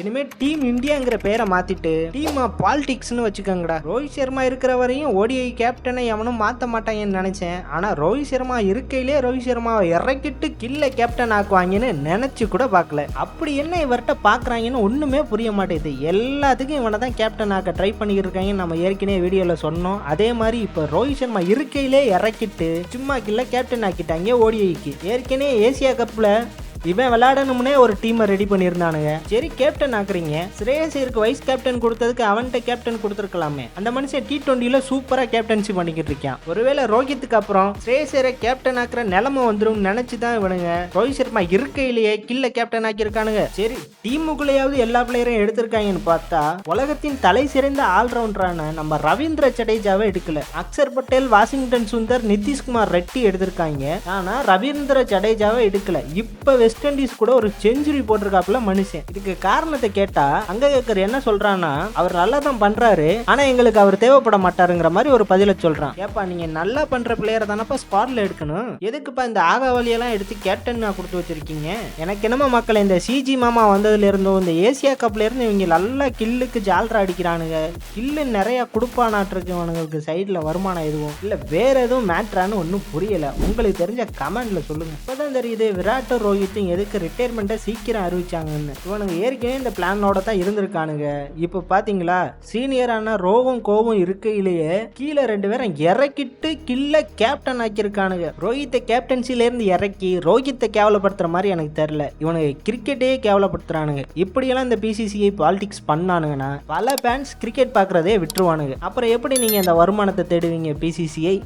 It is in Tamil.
இனிமே டீம் இந்தியாங்கிற பேரை மாத்திட்டு டீம் பாலிடிக்ஸ்னு வச்சுக்கோங்கடா. ரோஹித் சர்மா இருக்கிற வரையும் ஓடிஐ கேப்டனை எவனும் மாத்த மாட்டாங்கன்னு நினைச்சேன். ஆனா ரோஹித் சர்மா இருக்கையிலே ரோஹித் சர்மாவை இறக்கிட்டு கில்ல கேப்டன் ஆக்குவாங்கன்னு நினைச்சு கூட பார்க்கல. அப்படி என்ன இவர்கிட்ட பாக்குறாங்கன்னு ஒண்ணுமே புரிய மாட்டேங்குது. எல்லாத்துக்கும் இவனை தான் கேப்டன் ஆக்க ட்ரை பண்ணிக்கிட்டு இருக்காங்கன்னு நம்ம ஏற்கனவே வீடியோல சொன்னோம். அதே மாதிரி இப்போ ரோஹித் சர்மா இருக்கையிலே இறக்கிட்டு சும்மா கில்ல கேப்டன் ஆக்கிட்டாங்க ஓடிஐக்கு ஏற்கனவே ஏசியா கப்ல இவன் விளையாடணும்னே ஒரு டீமை ரெடி பண்ணியிருந்தானுங்க. சரி கேப்டன் ஆக்குறீங்க. ஸ்ரேயசருக்கு வைஸ் கேப்டன் கொடுத்ததுக்கு அவன்கிட்ட கேப்டன் கொடுத்துருக்கலாமே. அந்த மனுஷன் டி டுவெண்ட்டில சூப்பராக கேப்டன்சி பண்ணிக்கிட்டு இருக்கான். ஒருவேளை ரோஹித்துக்கு அப்புறம் ஸ்ரேயசரை கேப்டன் ஆக்குற நிலமை வந்துடும் நினைச்சு தான் இவனுங்க. ரோஹித் சர்மா இருக்கையிலேயே கில்ல கேப்டன் ஆக்கியிருக்கானுங்க. சரி டீமுக்குள்ளேயாவது எல்லா பிளேயரையும் எடுத்திருக்காங்கன்னு பார்த்தா உலகத்தின் தலை சிறந்த ஆல்ரவுண்டரான நம்ம ரவீந்திர ஜடேஜாவை எடுக்கல. அக்சர் பட்டேல் வாஷிங்டன் சுந்தர் நிதிஷ்குமார் ரெட்டி எடுத்திருக்காங்க. ஆனா ரவீந்திர ஜடேஜாவை எடுக்கல. இப்போ வெஸ்ட் இண்டீஸ் கூட ஒரு செஞ்சுரி போட்டிருக்காப்புல மனுஷன். இதுக்கு காரணத்தை கேட்டா அங்க கேட்கற என்ன சொல்றான்னா அவர் நல்லா தான் பண்றாரு ஆனா எங்களுக்கு அவர் தேவைப்பட மாட்டாருங்கிற மாதிரி ஒரு பதில சொல்றான். ஏப்பா நீங்க நல்லா பண்ற பிளேயரை தானப்பா ஸ்பாட்ல எடுக்கணும்? எதுக்குப்பா இந்த ஆகாவலியெல்லாம் எடுத்து கேப்டன் கொடுத்து வச்சிருக்கீங்க? எனக்கு என்னமோ மக்கள் இந்த சிஜி மாமா வந்ததுல இருந்தும் இந்த ஏசியா கப்ல இருந்து இவங்க நல்லா கில்லுக்கு ஜால்ரா அடிக்கிறானுங்க. கில்லு நிறைய கொடுப்பானாட்டிருக்கு அவனுங்களுக்கு சைடில் வருமானம் எதுவும் இல்லை வேற எதுவும் மேட்ரான்னு ஒன்றும் புரியல. உங்களுக்கு தெரிஞ்ச கமெண்ட்ல சொல்லுங்க. இப்போதான் தெரியுது விராட்டும் ரோஹித்தும் எதுக்கு ரிட்டையர்மெண்ட்டை சீக்கிரம் அறிவிச்சாங்கன்னு. இவனுங்க ஏற்கனவே இந்த பிளானோட தான் இருந்திருக்கானுங்க. இப்போ பார்த்தீங்களா சீனியரான ரோவும் கோவும் இருக்கையிலேயே கீழே ரெண்டு பேரும் இறக்கிட்டு கில்ல கேப்டன் ஆக்கியிருக்கானுங்க. ரோஹித்தை கேப்டன்சிலேருந்து இறக்கி ரோஹித்தை கேவலப்படுத்துற மாதிரி எனக்கு தெரில இவனுங்க கிரிக்கெட்டே கேவலப்படுத்துறானுங்க. இப்படியெல்லாம் இந்த பிசிசிஐ பாலிடிக்ஸ் பண்ணானுங்கன்னா பல ஃபேன்ஸ் கிரிக்கெட் பார்க்குறதே விட்டுருவானுங்க. அப்புறம் எப்படி நீங்கள் இந்த வருமானத்தை தேடுவீங்க பிசிசிஐ